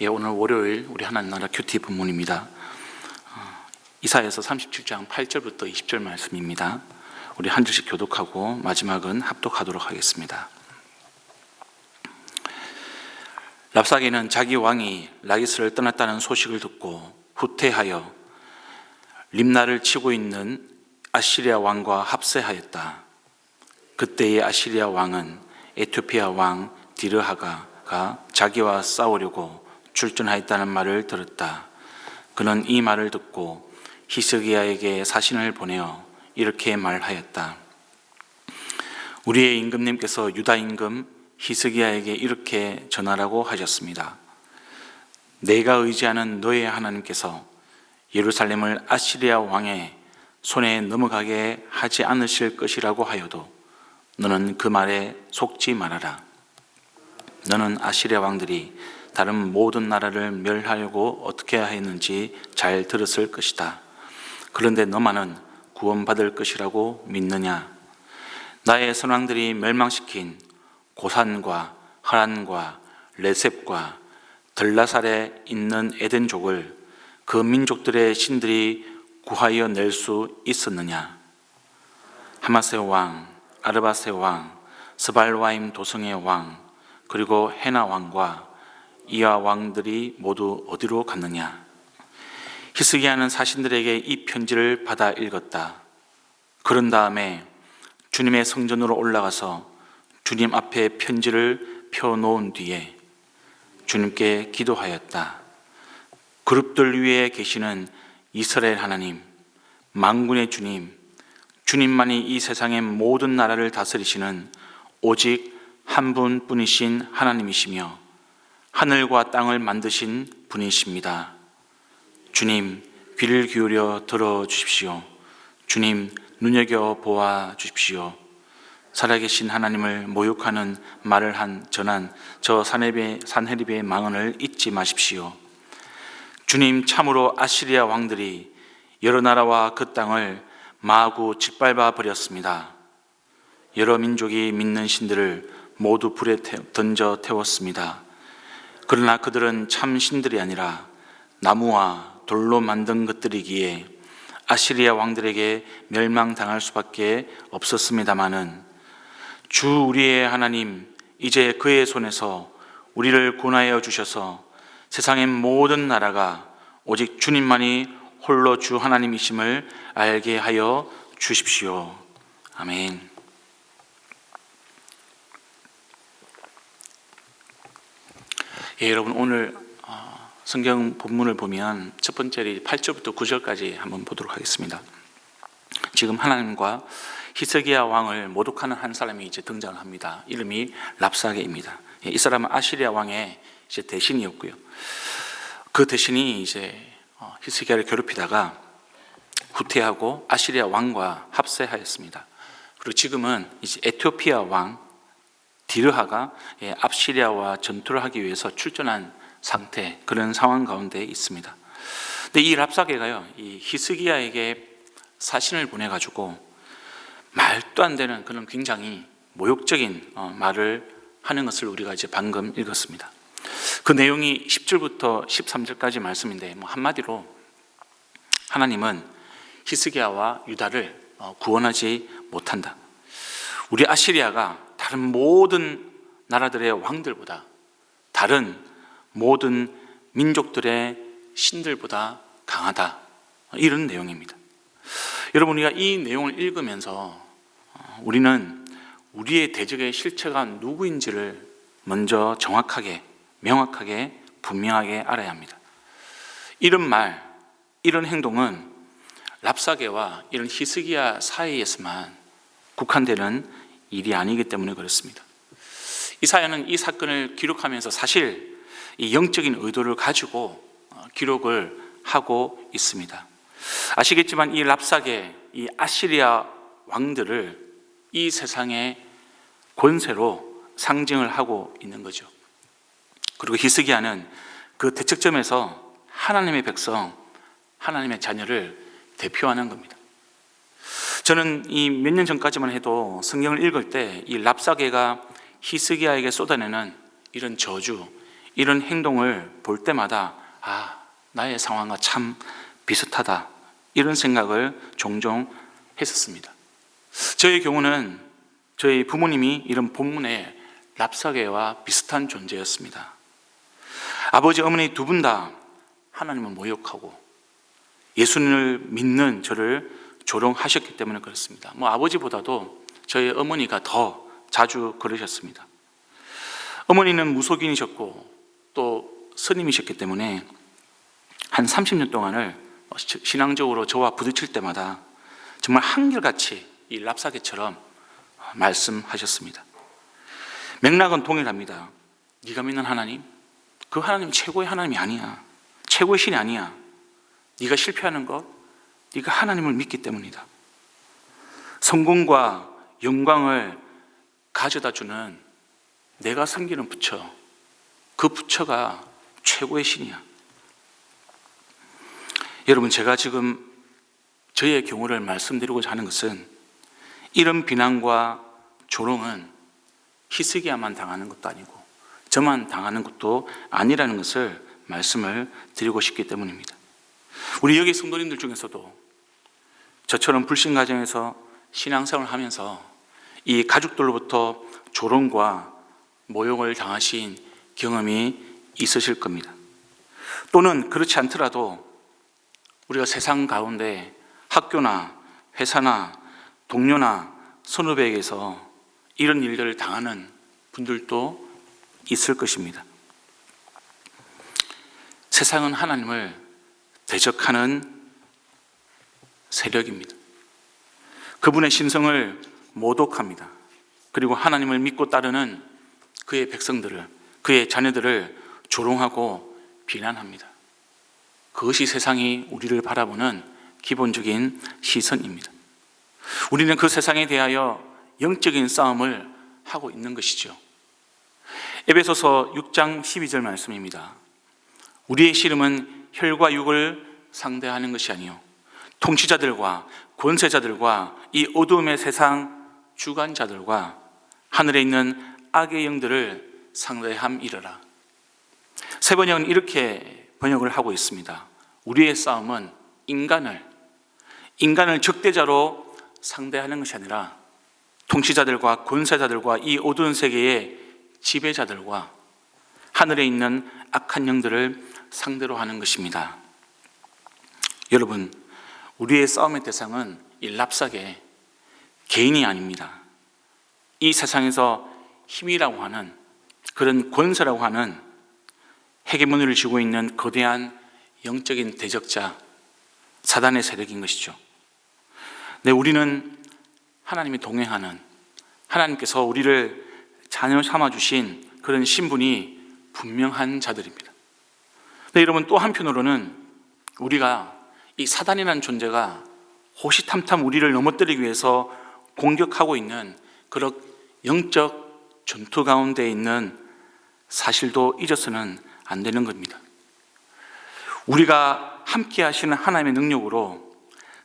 예, 오늘 월요일 우리 하나님 나라 큐티 본문입니다. 어, 이사에서 37장 8절부터 20절 말씀입니다. 우리 한 절씩 교독하고 마지막은 합독하도록 하겠습니다. 랍사게는 자기 왕이 라기스를 떠났다는 소식을 듣고 후퇴하여 림나를 치고 있는 아시리아 왕과 합세하였다. 그때의 아시리아 왕은 에티오피아 왕 디르하가가 자기와 싸우려고 출전하였다는 말을 들었다. 그는 이 말을 듣고 히스기야에게 사신을 보내어 이렇게 말하였다. 우리의 임금님께서 유다 임금 히스기야에게 이렇게 전하라고 하셨습니다. 내가 의지하는 너의 하나님께서 예루살렘을 아시리아 왕의 손에 넘어가게 하지 않으실 것이라고 하여도 너는 그 말에 속지 말아라. 너는 아시리아 왕들이 다른 모든 나라를 멸하려고 어떻게 하였는지 잘 들었을 것이다. 그런데 너만은 구원받을 것이라고 믿느냐? 나의 선왕들이 멸망시킨 고산과 하란과 레셉과 들라살에 있는 에덴족을 그 민족들의 신들이 구하여 낼 수 있었느냐? 하마세 왕, 아르바세 왕, 스발와임 도성의 왕, 그리고 헤나 왕과 이와 왕들이 모두 어디로 갔느냐? 히스기야는 사신들에게 이 편지를 받아 읽었다. 그런 다음에 주님의 성전으로 올라가서 주님 앞에 편지를 펴놓은 뒤에 주님께 기도하였다. 그룹들 위에 계시는 이스라엘 하나님, 만군의 주님, 주님만이 이 세상의 모든 나라를 다스리시는 오직 한 분뿐이신 하나님이시며 하늘과 땅을 만드신 분이십니다. 주님, 귀를 기울여 들어 주십시오. 주님, 눈여겨 보아 주십시오. 살아계신 하나님을 모욕하는 말을 한 전한 저 산헤립의, 산헤립의 망언을 잊지 마십시오. 주님 참으로 아시리아 왕들이 여러 나라와 그 땅을 마구 짓밟아 버렸습니다. 여러 민족이 믿는 신들을 모두 불에 던져 태웠습니다. 그러나 그들은 참 신들이 아니라 나무와 돌로 만든 것들이기에 아시리아 왕들에게 멸망당할 수밖에 없었습니다마는 주 우리의 하나님 이제 그의 손에서 우리를 구하여 주셔서 세상의 모든 나라가 오직 주님만이 홀로 주 하나님이심을 알게 하여 주십시오. 아멘. 예, 여러분 오늘 어, 성경 본문을 보면 첫 번째 8절부터 9절까지 한번 보도록 하겠습니다. 지금 하나님과 히스기야 왕을 모독하는 한 사람이 이제 등장합니다. 이름이 랍사게입니다. 예, 이 사람은 아시리아 왕의 이제 대신이었고요. 그 대신이 이제 어, 히스기야를 괴롭히다가 후퇴하고 아시리아 왕과 합세하였습니다. 그리고 지금은 이제 에티오피아 왕 디르하가 예, 압시리아와 전투를 하기 위해서 출전한 상태 그런 상황 가운데 있습니다. 근데 이 랍사게가요, 이 히스기야에게 사신을 보내 가지고 말도 안 되는 그런 굉장히 모욕적인 어, 말을 하는 것을 우리가 이제 방금 읽었습니다. 그 내용이 10절부터 13절까지 말씀인데 뭐 한마디로 하나님은 히스기야와 유다를 어, 구원하지 못한다. 우리 아시리아가 다른 모든 나라들의 왕들보다 다른 모든 민족들의 신들보다 강하다. 이런 내용입니다. 여러분 우리가 이 내용을 읽으면서 어, 우리는 우리의 대적의 실체가 누구인지를 먼저 정확하게 명확하게 분명하게 알아야 합니다. 이런 말, 이런 행동은 랍사게와 이런 히스기야 사이에서만 국한되는 일이 아니기 때문에 그렇습니다. 이사야는 이 사건을 기록하면서 사실 이 영적인 의도를 가지고 어, 기록을 하고 있습니다. 아시겠지만 이 랍사게, 이 아시리아 왕들을 이 세상의 권세로 상징을 하고 있는 거죠. 그리고 히스기야는 그 대척점에서 하나님의 백성, 하나님의 자녀를 대표하는 겁니다. 저는 이 몇 년 전까지만 해도 성경을 읽을 때 이 랍사게가 히스기야에게 쏟아내는 이런 저주, 이런 행동을 볼 때마다 아, 나의 상황과 참 비슷하다. 이런 생각을 종종 했었습니다. 저의 경우는 저희 부모님이 이런 본문의 랍사계와 비슷한 존재였습니다. 아버지, 어머니 두 분 다 하나님을 모욕하고 예수님을 믿는 저를 조롱하셨기 때문에 그렇습니다. 뭐 아버지보다도 저희 어머니가 더 자주 그러셨습니다. 어머니는 무속인이셨고 또 스님이셨기 때문에 한 30년 동안을 신앙적으로 저와 부딪힐 때마다 정말 한결같이 이 랍사계처럼 말씀하셨습니다. 맥락은 동일합니다. 네가 믿는 하나님, 그 하나님 최고의 하나님이 아니야. 최고의 신이 아니야. 네가 실패하는 것, 네가 하나님을 믿기 때문이다. 성공과 영광을 가져다 주는 내가 섬기는 부처, 그 부처가 최고의 신이야. 여러분, 제가 지금 저의 경우를 말씀드리고자 하는 것은 이런 비난과 조롱은 히스기야만 당하는 것도 아니고 저만 당하는 것도 아니라는 것을 말씀을 드리고 싶기 때문입니다. 우리 여기 성도님들 중에서도 저처럼 불신 가정에서 신앙생활을 하면서 이 가족들로부터 조롱과 모욕을 당하신 경험이 있으실 겁니다. 또는 그렇지 않더라도 우리가 세상 가운데 학교나 회사나 동료나 선후배에게서 이런 일들을 당하는 분들도 있을 것입니다. 세상은 하나님을 대적하는 세력입니다. 그분의 신성을 모독합니다. 그리고 하나님을 믿고 따르는 그의 백성들을, 그의 자녀들을 조롱하고 비난합니다. 그것이 세상이 우리를 바라보는 기본적인 시선입니다. 우리는 그 세상에 대하여 영적인 싸움을 하고 있는 것이죠. 에베소서 6장 12절 말씀입니다. 우리의 씨름은 혈과 육을 상대하는 것이 아니요 통치자들과 권세자들과 이 어둠의 세상 주관자들과 하늘에 있는 악의 영들을 상대함이러라. 세 번역은 이렇게 번역을 하고 있습니다. 우리의 싸움은 인간을 인간을 적대자로 상대하는 것이 아니라 통치자들과 권세자들과 이 어두운 세계의 지배자들과 하늘에 있는 악한 영들을 상대로 하는 것입니다. 여러분, 우리의 싸움의 대상은 이 랍사게 개인이 아닙니다. 이 세상에서 힘이라고 하는 그런 권세라고 하는 헤게모니를 쥐고 있는 거대한 영적인 대적자 사단의 세력인 것이죠. 네, 우리는 하나님이 동행하는 하나님께서 우리를 자녀 삼아 주신 그런 신분이 분명한 자들입니다. 네, 여러분 또 한편으로는 우리가 이 사단이라는 존재가 호시탐탐 우리를 넘어뜨리기 위해서 공격하고 있는 그런 영적 전투 가운데 있는 사실도 잊어서는 안 되는 겁니다. 우리가 함께 하시는 하나님의 능력으로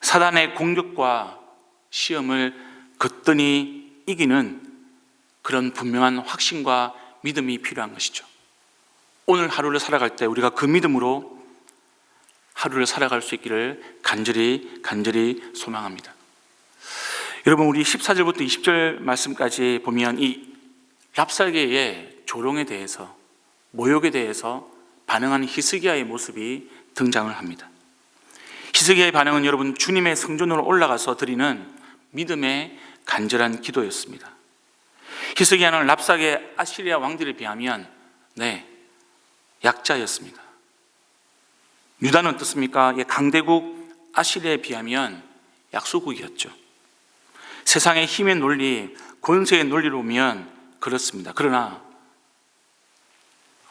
사단의 공격과 시험을 거뜬히 이기는 그런 분명한 확신과 믿음이 필요한 것이죠. 오늘 하루를 살아갈 때 우리가 그 믿음으로 하루를 살아갈 수 있기를 간절히 간절히 소망합니다. 여러분 우리 14절부터 20절 말씀까지 보면 이 랍살계의 조롱에 대해서 모욕에 대해서 반응하는 히스기야의 모습이 등장을 합니다. 히스기야의 반응은 여러분 주님의 성전으로 올라가서 드리는 믿음의 간절한 기도였습니다. 히스기야는 랍삭의 아시리아 왕들에 비하면 네 약자였습니다. 유다는 어떻습니까? 예, 강대국 아시리아에 비하면 약소국이었죠. 세상의 힘의 논리, 권세의 논리로 보면 그렇습니다. 그러나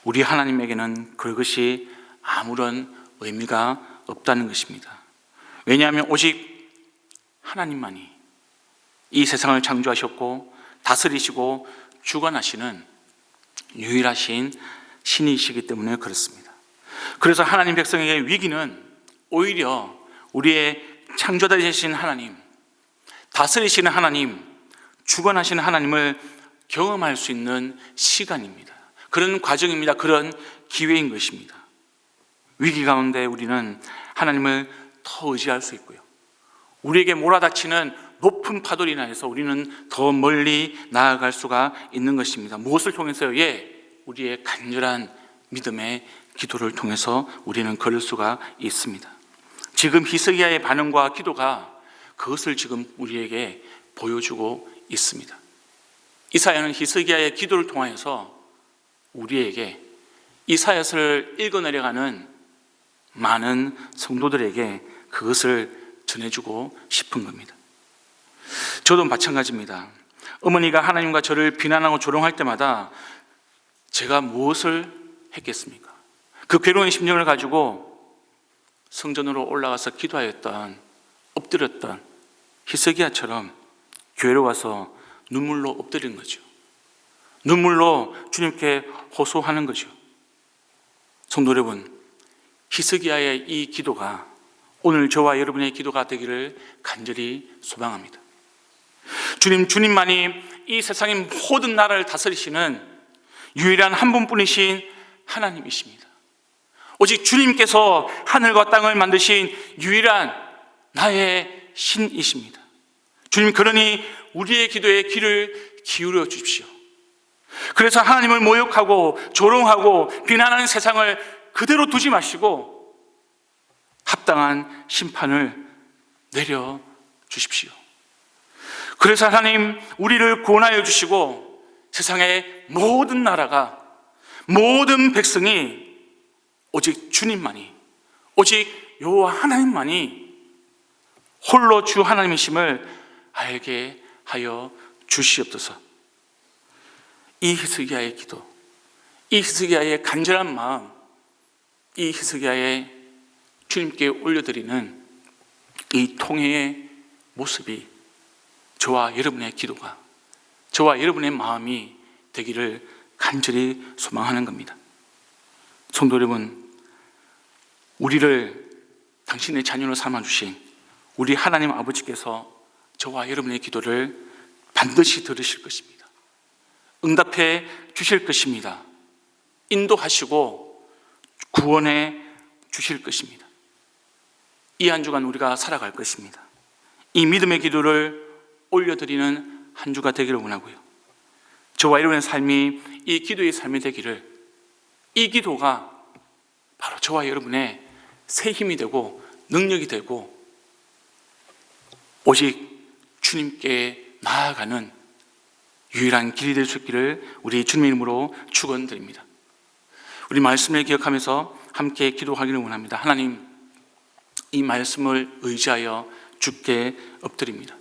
우리 하나님에게는 그것이 아무런 의미가 없다는 것입니다. 왜냐하면 오직 하나님만이 이 세상을 창조하셨고 다스리시고 주관하시는 유일하신 신이시기 때문에 그렇습니다. 그래서 하나님 백성에게 위기는 오히려 우리의 창조자 되신 하나님, 다스리시는 하나님, 주관하시는 하나님을 경험할 수 있는 시간입니다. 그런 과정입니다. 그런 기회인 것입니다. 위기 가운데 우리는 하나님을 더 의지할 수 있고요. 우리에게 몰아닥치는 높은 파도로 인하여서 우리는 더 멀리 나아갈 수가 있는 것입니다. 무엇을 통해서요? 예, 우리의 간절한 믿음의 기도를 통해서 우리는 걸을 수가 있습니다. 지금 히스기야의 반응과 기도가 그것을 지금 우리에게 보여주고 있습니다. 이사야는 히스기야의 기도를 통하여서 우리에게 이사야서를 읽어 내려가는 많은 성도들에게 그것을 전해주고 싶은 겁니다. 저도 마찬가지입니다. 어머니가 하나님과 저를 비난하고 조롱할 때마다 제가 무엇을 했겠습니까? 그 괴로운 심정을 가지고 성전으로 올라가서 기도하였던 엎드렸던 히스기야처럼 교회로 와서 눈물로 엎드리는 거죠. 눈물로 주님께 호소하는 거죠. 성도 여러분, 히스기야의 이 기도가 오늘 저와 여러분의 기도가 되기를 간절히 소망합니다. 주님, 주님만이 이 세상의 모든 나라를 다스리시는 유일한 한 분뿐이신 하나님이십니다. 오직 주님께서 하늘과 땅을 만드신 유일한 나의 신이십니다. 주님, 그러니 우리의 기도에 귀를 기울여 주십시오. 그래서 하나님을 모욕하고 조롱하고 비난하는 세상을 그대로 두지 마시고 합당한 심판을 내려 주십시오. 그래서 하나님 우리를 구원하여 주시고 세상의 모든 나라가 모든 백성이 오직 주님만이 오직 여호와 하나님만이 홀로 주 하나님이심을 알게 하여 주시옵소서. 이 히스기야의 기도, 이 히스기야의 간절한 마음, 이 히스기야의 주님께 올려드리는 이 통회의 모습이 저와 여러분의 기도가 저와 여러분의 마음이 되기를 간절히 소망하는 겁니다. 성도 여러분, 우리를 당신의 자녀로 삼아주신 우리 하나님 아버지께서 저와 여러분의 기도를 반드시 들으실 것입니다. 응답해 주실 것입니다. 인도하시고 구원해 주실 것입니다. 이 한 주간 우리가 살아갈 것입니다. 이 믿음의 기도를 올려드리는 한 주가 되기를 원하고요. 저와 여러분의 삶이 이 기도의 삶이 되기를 이 기도가 바로 저와 여러분의 새 힘이 되고 능력이 되고 오직 주님께 나아가는 유일한 길이 될 수 있기를 우리 주님의 이름으로 축원드립니다. 우리 말씀을 기억하면서 함께 기도하기를 원합니다. 하나님, 이 말씀을 의지하여 주께 엎드립니다.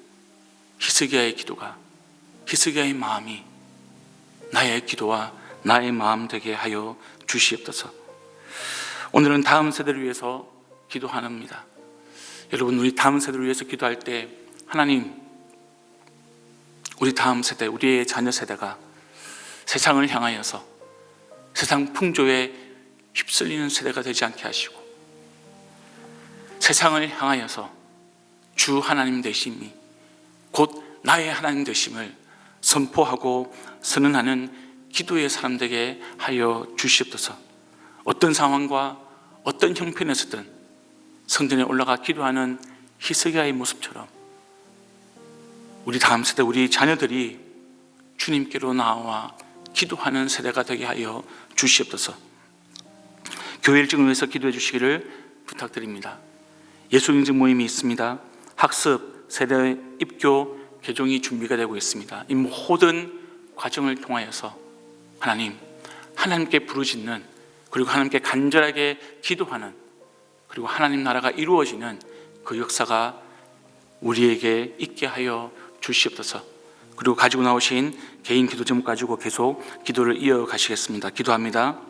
히스기야의 기도가 히스기야의 마음이 나의 기도와 나의 마음 되게 하여 주시옵소서. 오늘은 다음 세대를 위해서 기도합니다. 여러분, 우리 다음 세대를 위해서 기도할 때 하나님, 우리 다음 세대, 우리의 자녀 세대가 세상을 향하여서 세상 풍조에 휩쓸리는 세대가 되지 않게 하시고 세상을 향하여서 주 하나님 되심이 곧 나의 하나님 되심을 선포하고 선언하는 기도의 사람 되게 하여 주시옵소서. 어떤 상황과 어떤 형편에서든 성전에 올라가 기도하는 히스기야의 모습처럼 우리 다음 세대 우리 자녀들이 주님께로 나와 기도하는 세대가 되게 하여 주시옵소서. 교회 일정을 위해서 기도해 주시기를 부탁드립니다. 예수 인증 모임이 있습니다. 학습, 세대 입교, 개종이 준비가 되고 있습니다. 이 모든 과정을 통하여서 하나님, 하나님께 부르짖는 그리고 하나님께 간절하게 기도하는 그리고 하나님 나라가 이루어지는 그 역사가 우리에게 있게 하여 주시옵소서. 그리고 가지고 나오신 개인 기도 제목 가지고 계속 기도를 이어가시겠습니다. 기도합니다.